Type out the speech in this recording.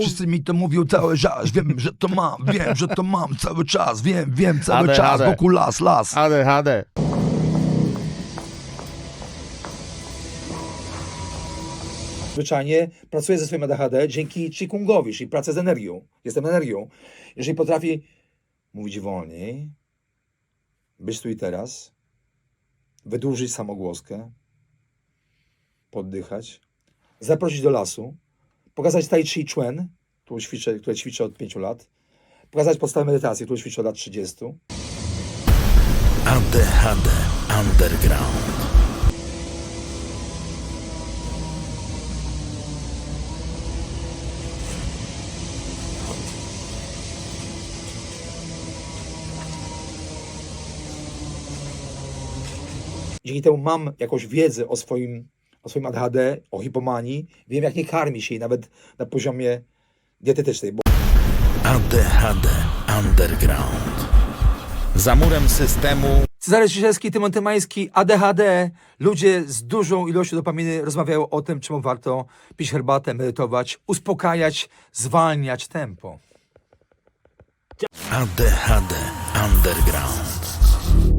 Wszyscy mi to mówią cały czas, wiem, że to mam, wiem, że to mam cały czas, wiem, wiem, cały ADHD. czas, wokół las, las. ADHD. zwyczajnie pracuję ze swoim ADHD dzięki Chikungowi, czyli pracę z energią. Jestem energią. Jeżeli potrafi mówić wolniej, być tu i teraz, wydłużyć samogłoskę, poddychać, zaprosić do lasu, pokazać Tai Chi Chuan, którą ćwiczę, które ćwiczę od 5 lat, pokazać podstawę medytacji, którą ćwiczę od lat 30, ADHD Underground. Dzięki temu mam jakąś wiedzę o swoim, o swoim ADHD, o hipomanii. Wiem, jak nie karmi się jej nawet na poziomie dietetycznej. Bo ADHD Underground. Za murem systemu Cezary Ciesielski, Tymon Tymański, ADHD. Ludzie z dużą ilością dopaminy rozmawiają o tym, czemu warto pić herbatę, medytować, uspokajać, zwalniać tempo. ADHD Underground.